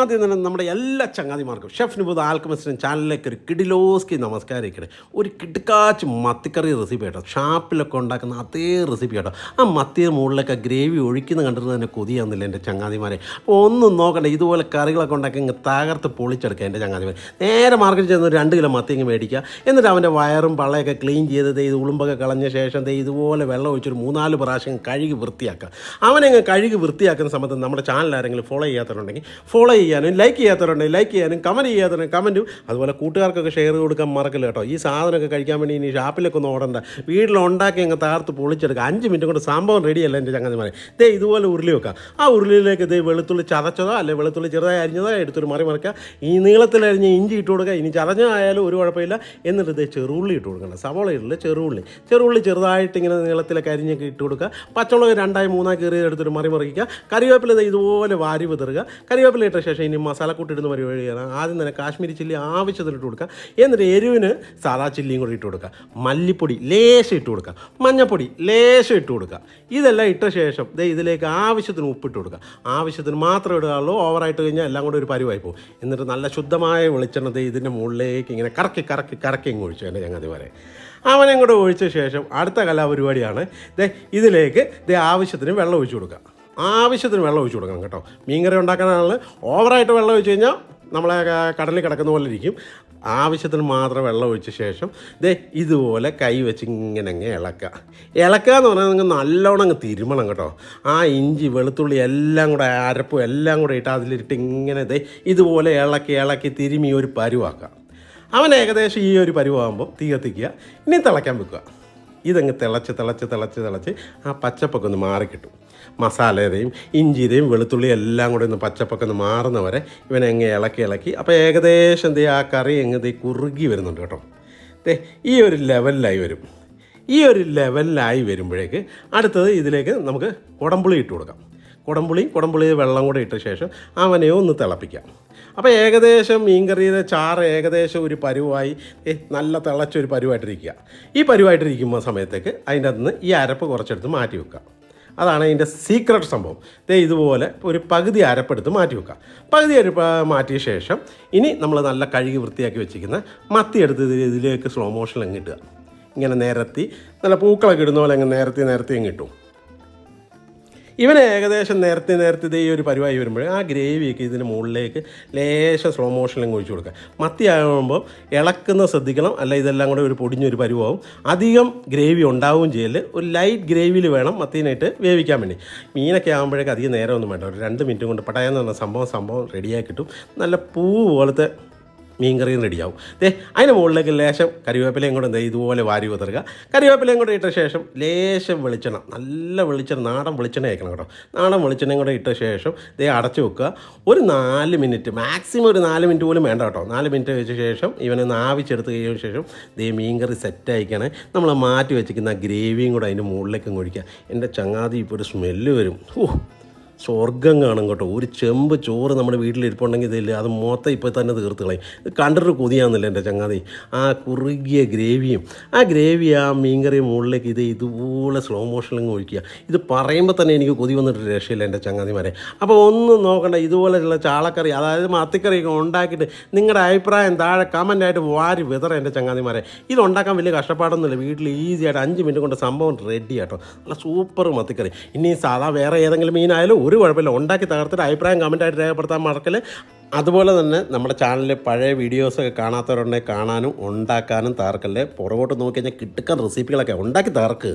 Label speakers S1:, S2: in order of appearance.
S1: ആദ്യം തന്നെ നമ്മുടെ എല്ലാ ചങ്ങാതിമാർക്കും ഷെഫ് നിബുദ് ആൽക്കമിസ്റ്റിനും ചാനലിലേക്ക് ഒരു കിഡിലോസ്കി നമസ്കാരിക്കണേ ഒരു കിടുക്കാച്ച് മത്തിക്കറി റെസിപ്പി കേട്ടോ ഷാപ്പിലൊക്കെ ഉണ്ടാക്കുന്ന അതേ റെസിപ്പി കേട്ടോ ആ മത്തിയുടെ മുകളിലൊക്കെ ഗ്രേവി ഒഴിക്കുന്ന കണ്ടിട്ട് തന്നെ കൊതിയാവുന്നില്ല എന്റെ ചങ്ങാതിമാരെ. അപ്പോൾ ഒന്നും നോക്കണ്ട ഇതുപോലെ കറികളൊക്കെ ഉണ്ടാക്കി ഇങ്ങ് തകർത്ത് പൊളിച്ചെടുക്കുക എന്റെ ചങ്ങാതിമാർ നേരെ മാർക്കറ്റിൽ ചെന്ന് രണ്ട് കിലോ മത്തി ഇങ്ങ് മേടിക്കുക. എന്നിട്ട് അവന്റെ വയറും പള്ളയൊക്കെ ക്ലീൻ ചെയ്ത് ഇത് ഉളുമ്പൊക്കെ കളഞ്ഞ ശേഷം ഇതുപോലെ വെള്ളം ഒഴിച്ചൊരു മൂന്നാൽ പ്രാവശ്യം കഴുകി വൃത്തിയാക്കുക. അവനെ കഴുകി വൃത്തിയാക്കുന്ന സമയത്ത് നമ്മുടെ ചാനൽ ആരെങ്കിലും ഫോളോ ചെയ്യാത്തവരുണ്ടെങ്കിൽ ഫോളോ ചെയ്യാനും ലൈക്ക് ചെയ്യാത്തവരുണ്ടെങ്കിൽ ലൈക്ക് ചെയ്യാനും കമന്റ് ചെയ്യാത്തവരും കമന്റും അതുപോലെ കൂട്ടുകാർക്കൊക്കെ ഷെയർ കൊടുക്കാൻ മറക്കില്ല കേട്ടോ? ഈ സാധനമൊക്കെ കഴിക്കാൻ വേണ്ടി ഇനി ഷാപ്പിലൊക്കെ ഒന്ന് ഓടണ്ട. വീട്ടിലുണ്ടാക്കി അങ്ങ് താർത്ത് പൊളിച്ചെടുക്കുക. അഞ്ച് മിനിറ്റ് കൊണ്ട് സംഭവം റെഡിയല്ല എന്റെ ചങ്ങന്മാരെ ദേ ഇതുപോലെ ഉരുളി വെക്കുക. ആ ഉരുളിയിലേക്ക് ദേ വെളുത്തുള്ളി ചതച്ചതോ അല്ലെ വെളുത്തുള്ളി ചെറുതായി അരിഞ്ഞതോ എടുത്തൊരു മറി മറിക്കുക. ഈ നീളത്തിൽ അരിഞ്ഞ് ഇഞ്ചി ഇട്ട് കൊടുക്കുക. ഇനി ചതഞ്ഞായാലും ഒരു കുഴപ്പമില്ല. എന്നിട്ട് ദേ ചെറുള്ളി ഇട്ട് കൊടുക്കണം. സവോള ഇട്ടില്ല ചെറുള്ളി. ചെറുള്ളി ചെറുതായിട്ട് ഇങ്ങനെ നീളത്തിലൊക്കെ അരിഞ്ഞൊക്കെ ഇട്ട് കൊടുക്കുക. പച്ചമുളക് രണ്ടായി മൂന്നായി കയറി എടുത്തൊരു മറി മറിക്കുക. കറിവേപ്പില ദേ ഇതുപോലെ വാരി വിതറുക. കറിവേപ്പില ഇട്ട ശേഷം ഇനി മസാല ഇടുന്ന പരിപാടിയാണ് ആദ്യം തന്നെ കാശ്മീരി ചില്ലി ആവശ്യത്തിന് ഇട്ട് കൊടുക്കുക. എന്നിട്ട് എരിവിന് സാദാ ചില്ലിയും കൂടി ഇട്ട് കൊടുക്കുക. മല്ലിപ്പൊടി ലേശം ഇട്ട് കൊടുക്കുക. മഞ്ഞൾപ്പൊടി ലേശം ഇട്ട് കൊടുക്കുക. ഇതെല്ലാം ഇട്ട ശേഷം ദേ ഇതിലേക്ക് ആവശ്യത്തിന് ഉപ്പിട്ട് കൊടുക്കുക. ആവശ്യത്തിന് മാത്രം ഇടുകയുള്ളൂ ഓവറായിട്ട് കഴിഞ്ഞാൽ എല്ലാം കൂടെ ഒരു പരിവായി പോകും. എന്നിട്ട് നല്ല ശുദ്ധമായ വെളിച്ചെണ്ണ ദേ ഇതിന്റെ മുകളിലേക്ക് ഇങ്ങനെ കറക്കി കറക്കി കറക്കി ഇങ്ങ് ഒഴിച്ചു എന്റെ ഞങ്ങൾ വരെ അവനെ കൂടെ ഒഴിച്ച ശേഷം അടുത്ത കലാപരിപാടിയാണ് ദേ ഇതിലേക്ക് ദേ ആവശ്യത്തിന് വെള്ളം ഒഴിച്ചു കൊടുക്കുക. ആവശ്യത്തിന് വെള്ളം ഒഴിച്ചു കൊടുക്കണം കേട്ടോ. മീൻകറി ഉണ്ടാക്കാനാണ് ഓവറായിട്ട് വെള്ളം ഒഴിച്ച് കഴിഞ്ഞാൽ നമ്മളെ കടലിൽ കിടക്കുന്ന പോലെ ഇരിക്കും. ആവശ്യത്തിന് മാത്രം വെള്ളം ഒഴിച്ച ശേഷം ദേ ഇതുപോലെ കൈ വെച്ച് ഇങ്ങനെ അങ്ങ് ഇളക്കുക. ഇളക്കുക എന്ന് പറഞ്ഞാൽ നിങ്ങൾ നല്ലോണം അങ്ങ് തിരുമണം കേട്ടോ. ആ ഇഞ്ചി വെളുത്തുള്ളി എല്ലാം കൂടെ അരപ്പും എല്ലാം കൂടെ ഇട്ട് അതിലിട്ട് ഇങ്ങനെ ദേ ഇതുപോലെ ഇളക്കി ഇളക്കി തിരുമി ഒരു പരുവാക്കുക. അവൻ ഏകദേശം ഈ ഒരു പരുവാകുമ്പോൾ തീ കത്തിക്കുക. ഇനി തിളയ്ക്കാൻ വെക്കുക. ഇതങ്ങ് തിളച്ച് തിളച്ച് തിളച്ച് തിളച്ച് ആ പച്ചപ്പൊക്കെ ഒന്ന് മാറിക്കിട്ടും മസാലയുടെയും ഇഞ്ചിയുടെയും വെളുത്തുള്ളിയും എല്ലാം കൂടെ ഒന്ന് പച്ചപ്പൊക്കെ ഒന്ന് മാറുന്നവരെ ഇവനെ അങ്ങ് ഇളക്കി ഇളക്കി. അപ്പോൾ ഏകദേശം ദേ ആ കറി എങ്ങ് ദേ കുറുകി വരുന്നുണ്ട് കേട്ടോ. ദേ ഈ ഒരു ലെവലിലായി വരും. ഈ ഒരു ലെവലിലായി വരുമ്പോഴേക്ക് അടുത്തത് ഇതിലേക്ക് നമുക്ക് കുടംപുളി ഇട്ട് കൊടുക്കാം. കുടംപുളി കുടംപുളി വെള്ളം കൂടെ ഇട്ട ശേഷം അവനെ ഒന്ന് തിളപ്പിക്കാം. അപ്പോൾ ഏകദേശം മീൻകറിയുടെ ചാറ് ഏകദേശം ഒരു പരുവായി നല്ല തിളച്ചൊരു പരുവായിട്ടിരിക്കുക. ഈ പരുവായിട്ടിരിക്കുമ്പോൾ സമയത്തേക്ക് അതിന്റെ അകത്ത് നിന്ന് ഈ അരപ്പ് കുറച്ചെടുത്ത് മാറ്റി വെക്കുക. അതാണ് അതിന്റെ സീക്രട്ട് സംഭവം. ദേ ഇതുപോലെ ഒരു പകുതി അരപ്പെടുത്ത് മാറ്റി വെക്കുക. പകുതി അരപ്പ് മാറ്റിയ ശേഷം ഇനി നമ്മൾ നല്ല കഴുകി വൃത്തിയാക്കി വെച്ചിരിക്കുന്ന മത്തി എടുത്ത് ഇതിലേക്ക് സ്ലോ മോഷനിൽ അങ്ങ് ഇടുക. ഇങ്ങനെ നിരത്തി നല്ല പൂക്കളൊക്കെ ഇടുന്ന പോലെ അങ്ങ് നിരത്തി നിരത്തി അങ്ങ് ഇട്ടു. ഇവനെ ഏകദേശം നേരത്തെ നേരത്തെ ഇതേ ഒരു പരിവായി വരുമ്പോൾ ആ ഗ്രേവിയൊക്കെ ഇതിന് മുകളിലേക്ക് ലേശം സ്ലോ മോഷനിലും ഒഴിച്ചു കൊടുക്കുക. മത്തി ആകുമ്പോൾ ഇളക്കുന്ന ശ്രദ്ധിക്കണം. അല്ല ഇതെല്ലാം കൂടെ ഒരു പൊടിഞ്ഞൊരു പരിവാവും. അധികം ഗ്രേവി ഉണ്ടാവുകയും ചെയ്യൽ. ഒരു ലൈറ്റ് ഗ്രേവിയിൽ വേണം മത്തീനായിട്ട് വേവിക്കാൻ വേണ്ടി. മീനൊക്കെ ആകുമ്പോഴേക്കും അധികം നേരമൊന്നും വേണ്ട. ഒരു രണ്ട് മിനിറ്റ് കൊണ്ട് പടയെന്ന് പറഞ്ഞ സംഭവം സംഭവം റെഡിയായി കിട്ടും. നല്ല പൂ പോലത്തെ മീൻ കറിയും റെഡിയാവും. ദേ അതിന് മുകളിലേക്ക് ലേശം കറിവേപ്പിലയും കൂടെ എന്താ ഇതുപോലെ വാരി വിതറുക കറിവേപ്പിലയും കൂടെ ഇട്ട ശേഷം ലേശം വെളിച്ചെണ്ണ നല്ല വെളിച്ചെണ്ണ നാടൻ വെളിച്ചെണ്ണ അയക്കണം കേട്ടോ. നാടൻ വെളിച്ചെണ്ണയും കൂടെ ഇട്ട ശേഷം ദേ അടച്ചു വെക്കുക. ഒരു നാല് മിനിറ്റ് മാക്സിമം ഒരു നാല് മിനിറ്റ് പോലും വേണ്ട കേട്ടോ. നാല് മിനിറ്റ് വെച്ച ശേഷം ഇവനെ നാവിച്ചെടുത്ത് കഴിഞ്ഞ ശേഷം ദേ മീൻ കറി സെറ്റ് അയക്കണേ നമ്മൾ മാറ്റി വെച്ചിരിക്കുന്ന ഗ്രേവിയും കൂടെ അതിന്റെ മുകളിലേക്ക് ഒഴിക്കുക. എന്റെ ചങ്ങാതി ഇപ്പോൾ ഒരു സ്മെല്ല് വരും. ഓ സ്വർഗം കാണും കേട്ടോ. ഒരു ചെമ്പ് ചോറ് നമ്മുടെ വീട്ടിലിരിപ്പുണ്ടെങ്കിൽ ഇതില്ല അത് മൊത്തം ഇപ്പോൾ തന്നെ തീർത്ത് കളയും. ഇത് കണ്ടിട്ട് കൊതിയാകുന്നില്ല എന്റെ ചങ്ങാതി? ആ കുറുകിയ ഗ്രേവിയും ആ ഗ്രേവി ആ മീൻകറി മുകളിലേക്ക് ഇത് ഇതുപോലെ സ്ലോ മോഷനിലും ഒഴിക്കുക. ഇത് പറയുമ്പോൾ തന്നെ എനിക്ക് കൊതി വന്നിട്ട് രക്ഷയില്ല എന്റെ ചങ്ങാതിമാരെ. അപ്പോൾ ഒന്നും നോക്കണ്ട ഇതുപോലെയുള്ള ചാളക്കറി അതായത് മത്തിക്കറിയൊക്കെ ഉണ്ടാക്കിയിട്ട് നിങ്ങളുടെ അഭിപ്രായം താഴെ കമന്റായിട്ട് വാരി വിതറ എന്റെ ചങ്ങാതിമാരെ. ഇത് ഉണ്ടാക്കാൻ വലിയ കഷ്ടപ്പാടൊന്നുമില്ല. വീട്ടിൽ ഈസിയായിട്ട് അഞ്ച് മിനിറ്റ് കൊണ്ട് സംഭവം റെഡി ആട്ടോ. നല്ല സൂപ്പർ മത്തിക്കറി. ഇനി സാധാ വേറെ ഏതെങ്കിലും മീനായാലും ഒരു കുഴപ്പമില്ല. ഉണ്ടാക്കി തകർത്തിട്ട് അഭിപ്രായം കമന്റായിട്ട് രേഖപ്പെടുത്താൻ മറക്കൽ. അതുപോലെ തന്നെ നമ്മുടെ ചാനലിൽ പഴയ വീഡിയോസൊക്കെ കാണാത്തവരുണ്ടെങ്കിൽ കാണാനും ഉണ്ടാക്കാനും തകർക്കല്ലേ പുറകോട്ട് നോക്കി കഴിഞ്ഞാൽ കിട്ടുക്കാൻ റെസിപ്പികളൊക്കെ ഉണ്ടാക്കി തകർക്ക്.